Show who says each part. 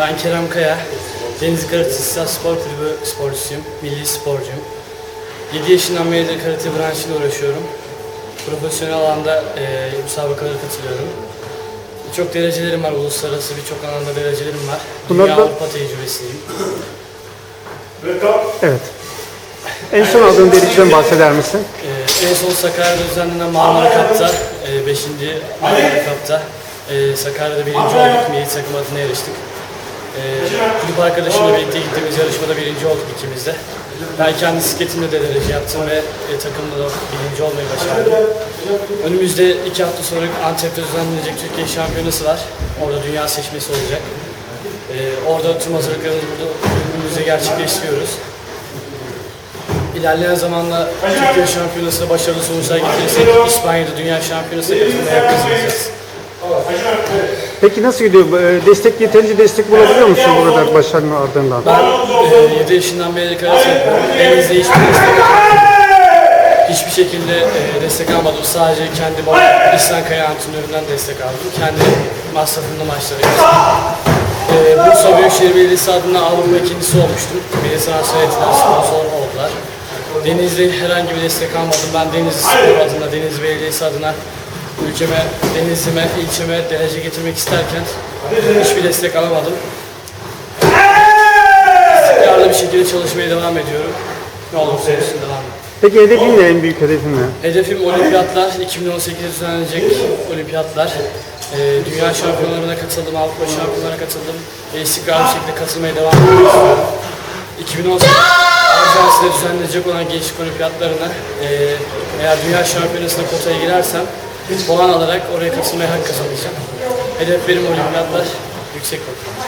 Speaker 1: Ben Kerem Kaya. Denizli Karate İstisna Spor Kulübü sporcusuyum. Milli sporcuyum. 7 yaşından beridir karate branşıyla uğraşıyorum. Profesyonel alanda e, müsabakalara katılıyorum. Birçok derecelerim var, uluslararası birçok alanda derecelerim var.
Speaker 2: Bunlar
Speaker 1: Dünya
Speaker 2: da-
Speaker 1: Avrupa tecrübesiyim.
Speaker 2: Evet. En son aldığın dereceden bahseder misin?
Speaker 1: Ee, en son Sakarya'da düzenlenen Marmara Cup'ta, 5. Marmara Cup'ta e, Sakarya'da birinci olduk, milli takım adına yarıştık. E, kulüp arkadaşımla birlikte gittiğimiz yarışmada birinci olduk ikimiz de. Ben kendi bisikletimle de derece yaptım ve e, takımda da birinci olmayı başardım. Önümüzde iki hafta sonra Antep'te düzenlenecek Türkiye Şampiyonası var. Orada dünya seçmesi olacak. E, orada tüm hazırlıklarımızı burada önümüzde gerçekleştiriyoruz. İlerleyen zamanla Türkiye Şampiyonası'na başarılı sonuçlar getirirsek İspanya'da Dünya Şampiyonası'na katılmaya kazanacağız.
Speaker 2: Peki nasıl gidiyor? Ee, Destek yeterince destek bulabiliyor musun bu kadar başarının ardından?
Speaker 1: Ben e, 7 yaşından beri karate yapıyorum. Denizde hiçbir destek hiçbir şekilde e, destek almadım. Sadece kendi bak İhsan Kaya antrenöründen destek aldım. Kendi masrafımla maçları yaptım. E, Bursa Büyükşehir Belediyesi adına Avrupa ikincisi olmuştum. Beni transfer ettiler, sponsor oldular. Denizli herhangi bir destek almadım. Ben Denizli Spor adına, Denizli Belediyesi adına ülkeme, Denizli'me, ilçeme derece getirmek isterken hiçbir destek alamadım. İstikrarlı bir şekilde çalışmaya devam ediyorum. Ne olursa olsun devam ediyorum.
Speaker 2: Peki hedefin ne? En büyük hedefin ne?
Speaker 1: Hedefim olimpiyatlar, 2018'de düzenlenecek olimpiyatlar. Ee, dünya şampiyonlarına katıldım, Avrupa şampiyonlarına katıldım. Ve istikrarlı bir şekilde katılmaya devam ediyorum. 2018 Arjantin'de düzenlenecek olan gençlik olimpiyatlarına e, eğer dünya şampiyonasına kotaya girersem puan alarak oraya katılmaya hak kazanacağım. Hedeflerim olimpiyatlar, yüksek olur.